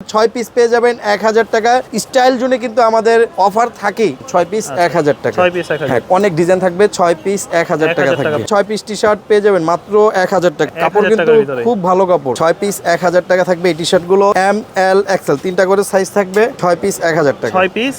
ছয় পিস পেয়ে যাবেন এক হাজার টাকা স্টাইল জোনে কিন্তু আমাদের অফার থাকেই ছয় পিস এক হাজার টাকা ছয় piece 1000 হ্যাঁ অনেক ডিজাইন থাকবে ছয় পিস এক হাজার টাকা থাকবে ছয় পিস টি শার্ট পেয়ে যাবেন মাত্র এক হাজার টাকা কাপড় কিন্তু খুব ভালো কাপড় ছয় পিস এক হাজার টাকা থাকবে এই টি শার্টগুলো এম এল এক্সেল তিনটা করে সাইজ থাকবে ছয় পিস এক হাজার টাকা ছয় পিস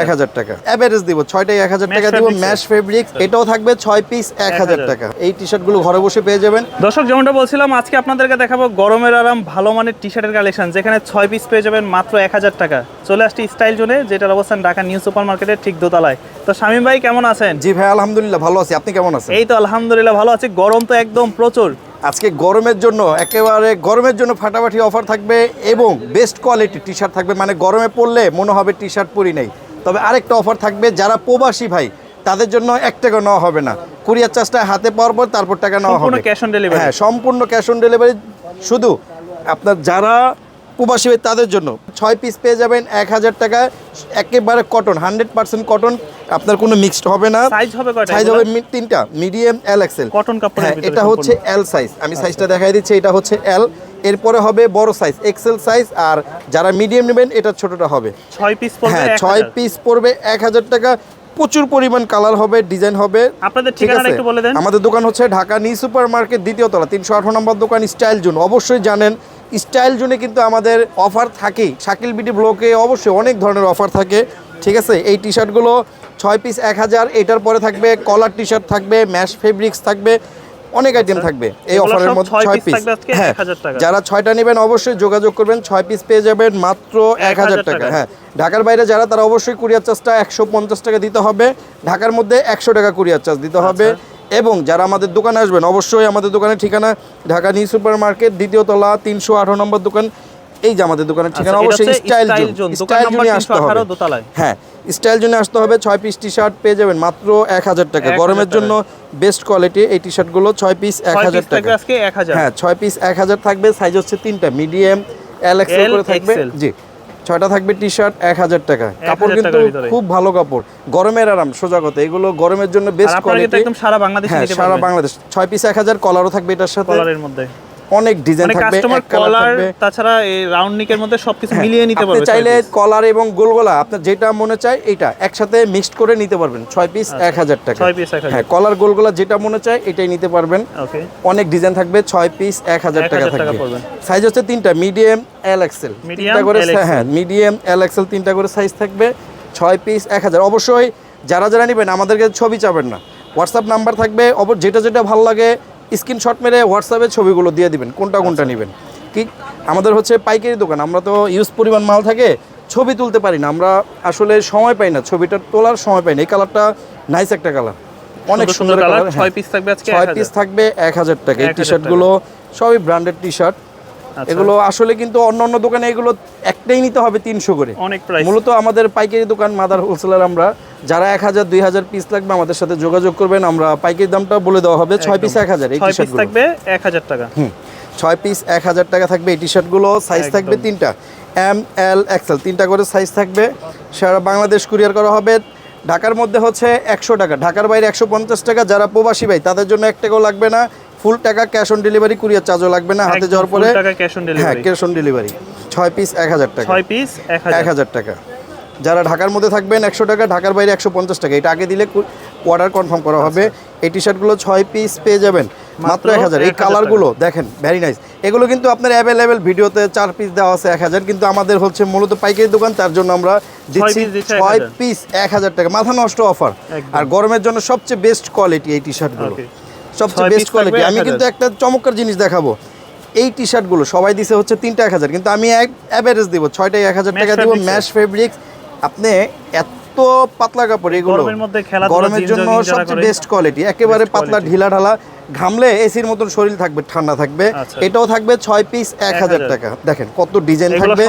এক হাজার টাকা অ্যাভারেজ দিব ছয়টাই এক হাজার টাকা দিব ম্যাশ ফেব্রিক এটাও থাকবে ছয় পিস এক হাজার টাকা এই টি শার্টগুলো ঘরে বসে পেয়ে যাবেন দর্শক যেমনটা বলছিলাম আজকে আপনাদেরকে দেখাবো গরমের আরাম ভালো মানের টি শার্টের কালেকশন যেখানে ছয় পিস পেয়ে যাবেন মাত্র এক হাজার টাকা। চলে আসছি স্টাইল জোনে যেটার অবস্থান ঢাকা নিউ সুপার মার্কেটের ঠিক দোতলায়। তো শামীম ভাই কেমন আছেন? জি ভাই আলহামদুলিল্লাহ ভালো আছি। আপনি কেমন আছেন? এই তো আলহামদুলিল্লাহ ভালো আছি। গরম তো একদম প্রচুর। আজকে গরমের জন্য একেবারে গরমের জন্য ফাটাফাটি অফার থাকবে এবং বেস্ট কোয়ালিটি টি শার্ট থাকবে। মানে গরমে পড়লে মনে হবে টি শার্ট পরি নেই। তবে আরেকটা অফার থাকবে যারা প্রবাসী ভাই তাদের জন্য এক টাকা নেওয়া হবে না। কুরিয়ার চার্জটা হাতে পাওয়ার পর তারপর টাকা নেওয়া হবে। ক্যাশ অন ডেলিভারি হ্যাঁ সম্পূর্ণ ক্যাশ অন ডেলিভারি শুধু আপনার যারা প্রবাসী ভাই তাদের জন্য। ছয় পিস পেয়ে যাবেন এক হাজার টাকা একেবারে কটন হান্ড্রেড পার্সেন্ট কটন আপনার কোনো মিক্সড হবে না। সাইজ হবে সাইজ হবে তিনটা মিডিয়াম এল এক্সেল কটন কাপড়ের হ্যাঁ এটা হচ্ছে এল সাইজ আমি সাইজটা দেখাই দিচ্ছি এটা হচ্ছে এল এরপরে হবে বড় সাইজ এক্সেল সাইজ আর যারা মিডিয়াম নেবেন এটা ছোটটা হবে। ছয় পিস পড়বে হ্যাঁ ছয় পিস পড়বে এক হাজার টাকা। প্রচুর পরিমাণ কালার হবে ডিজাইন হবে। আপনাদের ঠিক ঠিকানাটা আছে? একটু বলে দেন। আমাদের দোকান হচ্ছে ঢাকা নিউ সুপার মার্কেট দ্বিতীয় তলা তিনশো আঠারো নম্বর দোকান স্টাইল জোন। অবশ্যই জানেন স্টাইল জোনে কিন্তু আমাদের অফার থাকেই। শাকিল বিডি ব্লকে অবশ্যই অনেক ধরনের অফার থাকে। ঠিক আছে এই টি শার্টগুলো ছয় পিস এক হাজার এটার পরে থাকবে কলার টি শার্ট থাকবে ম্যাশ ফেব্রিক্স থাকবে অনেক আইটেম থাকবে। এই আচ্ছা। অফারের মধ্যে ছয় পিস হ্যাঁ যারা ছয়টা নেবেন অবশ্যই যোগাযোগ করবেন ছয় পিস পেয়ে যাবেন মাত্র এক হাজার টাকা। টাকা। হ্যাঁ ঢাকার বাইরে যারা তারা অবশ্যই কুরিয়ার চার্জটা একশো পঞ্চাশ টাকা দিতে হবে। ঢাকার মধ্যে একশো টাকা কুরিয়ার চার্জ দিতে হবে। এবং যারা আমাদের দোকানে আসবেন অবশ্যই আমাদের দোকানের ঠিকানা ঢাকা নিউ সুপার মার্কেট দ্বিতীয় তলা তিনশো আঠারো নম্বর দোকান। এই যে আমাদের দোকানের ঠিকানা আচ্ছা, অবশ্যই স্টাইল জোন। স্টাইল জোনে আসতে হবে। হ্যাঁ স্টাইল জোনে আসতে হবে ছয় পিস টি শার্ট পেয়ে যাবেন মাত্র এক হাজার টাকা। গরমের জন্য বেস্ট কোয়ালিটি এই টি শার্টগুলো ছয় পিস এক হাজার টাকা। হ্যাঁ ছয় পিস এক হাজার থাকবে সাইজ হচ্ছে তিনটা মিডিয়াম এল এক্সেল করে থাকবে। জি। ছয়টা থাকবে টি শার্ট এক হাজার টাকা। কাপড় কিন্তু খুব ভালো কাপড়। গরমের আরাম সোজা কথা এগুলো গরমের জন্য বেস্ট কোয়ালিটি একদম সারা বাংলাদেশে হ্যাঁ সারা বাংলাদেশ। ছয় পিস এক হাজার কলারও থাকবে এটার সাথে। কলারের মধ্যে। অনেক ডিজাইন মানে থাকবে কালার তাছাড়া এই রাউন্ড নিকের মধ্যে সবকিছু হ্যাঁ, মিলিয়ে নিতে আপনি পারবে চাইলে কলার এবং গোলগোলা আপনার যেটা মনে চায় এইটা একসাথে মিক্সড করে নিতে পারবেন ছয় পিস এক হাজার টাকা। ছয় piece 1000 হ্যাঁ কলার গোলগোলা যেটা মনে চায় এটাই নিতে পারবেন। ওকে অনেক ডিজাইন থাকবে ছয় পিস এক হাজার 1000 টাকা থাকবে। সাইজ হচ্ছে তিনটা মিডিয়াম এল এক্সেল তিনটা করে হ্যাঁ মিডিয়াম এল এক্সেল তিনটা করে সাইজ থাকবে ছয় পিস এক হাজার। অবশ্যই যারা যারা নেবেন আমাদেরকে ছবি চাবেন না। হোয়াটসঅ্যাপ নাম্বার থাকবে অব- যেটা যেটা ভালো লাগে স্ক্রিনশট মেরে হোয়াটসঅ্যাপে ছবিগুলো দিয়ে দিবেন কোনটা কোনটা নেবেন। কি আমাদের হচ্ছে পাইকারি দোকান আমরা তো ইউজ পরিমাণ মাল থাকে ছবি তুলতে পারি না আমরা আসলে সময় পাই না ছবিটা তোলার সময় পাই না এই কালারটা নাইস একটা কালার। অনেক সুন্দর কালার ছয় পিস থাকবে আজকে ছয় পিস থাকবে এক হাজার টাকা এই 1000 টি শার্টগুলো সবই ব্র্যান্ডেড টি শার্ট আচ্ছা। এগুলো আসলে কিন্তু অন্য অন্য দোকানে এগুলো একটাই নিতে হবে তিনশো করে। অনেক মূলত আমাদের পাইকারি দোকান মাদার হোলসেলার আমরা যারা এক হাজার দুই হাজার পিস লাগবে আমাদের সাথে যোগাযোগ করবেন। আমরা পাইকারি দামটা বলে দেওয়া হবে। ছয় পিস এক হাজার এই টি শার্টগুলো থাকবে এক হাজার টাকা। হুম। ছয় পিস এক হাজার টাকা থাকবে এই টি শার্টগুলো সাইজ থাকবে তিনটা। এম এল এক্সেল তিনটা করে সাইজ থাকবে। সারা বাংলাদেশ কুরিয়ার করা হবে। ঢাকার মধ্যে হচ্ছে একশো টাকা। ঢাকার বাইরে একশো পঞ্চাশ টাকা। যারা প্রবাসী ভাই তাদের জন্য এক টাকাও লাগবে না। ফুল টাকা ক্যাশ অন ডেলিভারি কুরিয়ার চার্জও লাগবে না। হাতে যাওয়ার পরে। হ্যাঁ ক্যাশ অন ডেলিভারি ছয় পিস এক হাজার টাকা। ছয় পিস এক হাজার টাকা। যারা ঢাকার মধ্যে থাকবেন একশো টাকা ঢাকার বাইরে একশো পঞ্চাশ টাকা। এটা আগে দিলে অর্ডার কনফার্ম করা হবে। এই টি শার্টগুলো ছয় পিস পেয়ে যাবেন। মাত্র এক হাজার। এই কালারগুলো দেখেন ভ্যারি নাইস এগুলো কিন্তু আপনার অ্যাভেলেবেল ভিডিওতে চার পিস দেওয়া আছে এক হাজার কিন্তু আমাদের হচ্ছে মূলত পাইকারি দোকান তার জন্য আমরা দিচ্ছি ছয় পিস এক হাজার টাকা। মাথা নষ্ট অফার আর গরমের জন্য সবচেয়ে বেস্ট কোয়ালিটি এই টি শার্টগুলো. সবচেয়ে বেস্ট কোয়ালিটি আমি কিন্তু একটা চমৎকার জিনিস দেখাবো। এই টি শার্টগুলো সবাই দিছে হচ্ছে তিনটা এক হাজার কিন্তু আমি এক অ্যাভারেজ দিব। ছয়টাই এক হাজার টাকা দিব ম্যাশ ফেব্রিক্স আপনি এত পাতলা কাপড় এগুলো। গরমের জন্য সবচেয়ে। বেস্ট কোয়ালিটি একেবারে পাতলা ঢিলা ঢালা ঘামলে এসির মতন শরীর থাকবে ঠান্ডা থাকবে। আচ্ছা। এটাও থাকবে ছয় পিস এক হাজার টাকা। দেখেন কত ডিজাইন থাকবে।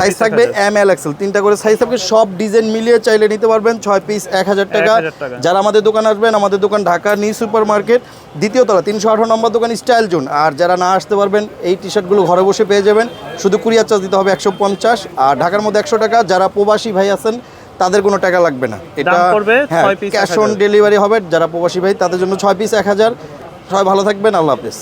সাইজ থাকবে এম এল এক্সেল তিনটা করে সাইজ থাকবে সব ডিজাইন মিলিয়ে চাইলে নিতে পারবেন ছয় পিস এক হাজার টাকা। 1000 টাকা। যারা আমাদের দোকান আসবেন আমাদের দোকান ঢাকা নিউ সুপার মার্কেট দ্বিতীয় তলা তিনশো আঠারো নম্বর দোকান স্টাইল জোন। আর যারা না আসতে পারবেন এই টি শার্টগুলো ঘরে বসে পেয়ে যাবেন। শুধু কুরিয়ার চার্জ দিতে হবে একশো পঞ্চাশ আর ঢাকার মধ্যে একশো টাকা। যারা প্রবাসী ভাই আছেন তাদের কোনো টাকা লাগবে না। এটা হ্যাঁ ক্যাশ অন ডেলিভারি হবে যারা প্রবাসী ভাই তাদের জন্য ছয় পিস এক হাজার। সবাই ভালো থাকবেন আল্লাহ হাফিজ।